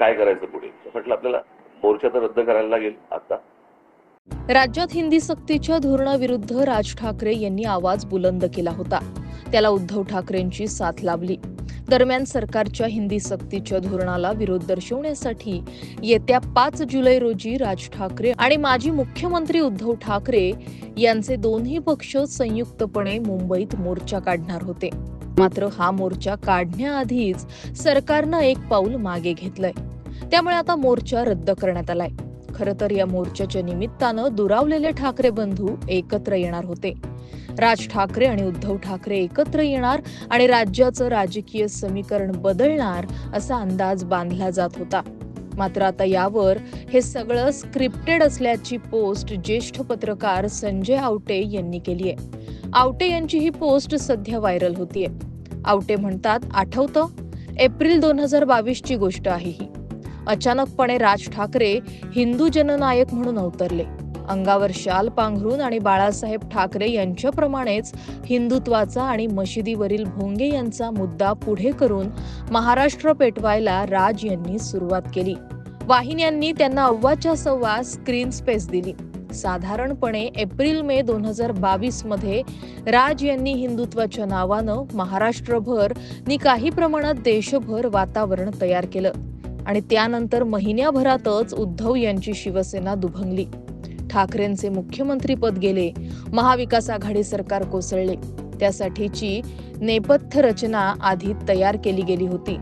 काय करायचं पुढे? म्हटलं आपल्याला मोर्चा तर रद्द करायला लागेल आता. राज्यात हिंदी सक्तीच्या धोरणाविरुद्ध राज ठाकरे यांनी आवाज बुलंद केला होता. त्याला उद्धव ठाकरेंची साथ लाभली. दरम्यान सरकारच्या हिंदी सक्तीच्या धोरणाला विरोध दर्शवण्यासाठी येत्या पाच जुलै रोजी राज ठाकरे आणि माजी मुख्यमंत्री उद्धव ठाकरे यांचे दोन्ही पक्ष संयुक्तपणे मुंबईत मोर्चा काढणार होते. मात्र हा मोर्चा काढण्याआधीच सरकारनं एक पाऊल मागे घेतलंय. त्यामुळे आता मोर्चा रद्द करण्यात आलाय. खरं तर या मोर्चाच्या निमित्तानं दुरावलेले ठाकरे बंधू एकत्र येणार होते. राज ठाकरे आणि उद्धव ठाकरे एकत्र येणार आणि राज्याचं राजकीय समीकरण बदलणार असा अंदाज बांधला जात होता. मात्र आता यावर हे सगळं स्क्रिप्टेड असल्याची पोस्ट ज्येष्ठ पत्रकार संजय आवटे यांनी केली आहे आवटे यांची ही पोस्ट सध्या व्हायरल होतीये. आवटे म्हणतात आठवतं एप्रिल दोन हजार बावीसची गोष्ट आहे ही. अचानकपणे राज ठाकरे हिंदू जननायक म्हणून अवतरले. अंगावर शाल पांघरून आणि बाळासाहेब ठाकरे यांच्याप्रमाणेच हिंदुत्वाचा आणि मशिदीवरील भोंगे यांचा मुद्दा पुढे करून महाराष्ट्र पेटवायला राज यांनी सुरुवात केली. वाहिन्यांनी त्यांना अव्वाच्या सव्वा स्क्रीन स्पेस दिली. साधारणपणे एप्रिल मे दोन हजार बावीसमध्ये राज यांनी हिंदुत्वाच्या नावानं महाराष्ट्रभर नि काही प्रमाणात देशभर वातावरण तयार केलं. आणि त्यानंतर महिन्याभरातच उद्धव यांची शिवसेना दुभंगली. ठाकरेंचे मुख्यमंत्रीपद गेले महाविकास आघाडी सरकार कोसळले. त्यासाठीची नेपथ्य रचना आधी तयार केली गेली होती.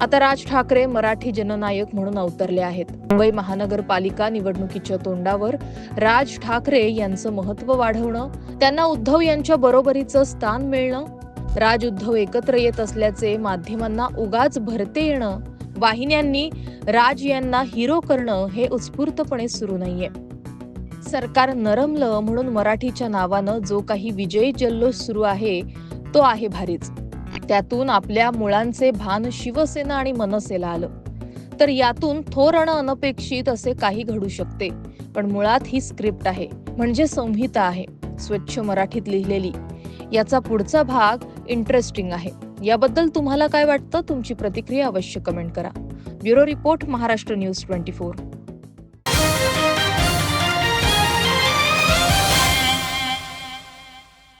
आता राज ठाकरे मराठी जननायक म्हणून अवतरले आहेत. मुंबई महानगरपालिका निवडणुकीच्या तोंडावर राज ठाकरे यांचं महत्त्व वाढवणं त्यांना उद्धव यांच्या बरोबरीचं स्थान मिळणं राज उद्धव एकत्र येत असल्याचे माध्यमांना उगाच भरते येणं वाहिन्यांनी राज यांना हिरो करणं हे उत्स्फूर्तपणे सुरू नाहीये. सरकार नरमलं म्हणून मराठीच्या नावानं जो काही विजयी जल्लोष सुरू आहे तो आहे भारीच. त्यातून आपल्या मुळांचे भान शिवसेना आणि मनसेला आलं. तर यातून थोरण अनपेक्षित असे काही घडू शकते पण मुळात ही स्क्रिप्ट आहे. म्हणजे संहिता आहे स्वच्छ मराठीत लिहिलेली. याचा पुढचा भाग इंटरेस्टिंग आहे. याबद्दल तुम्हाला काय वाटतं? तुमची प्रतिक्रिया अवश्य कमेंट करा. Bureau report Maharashtra news twenty four.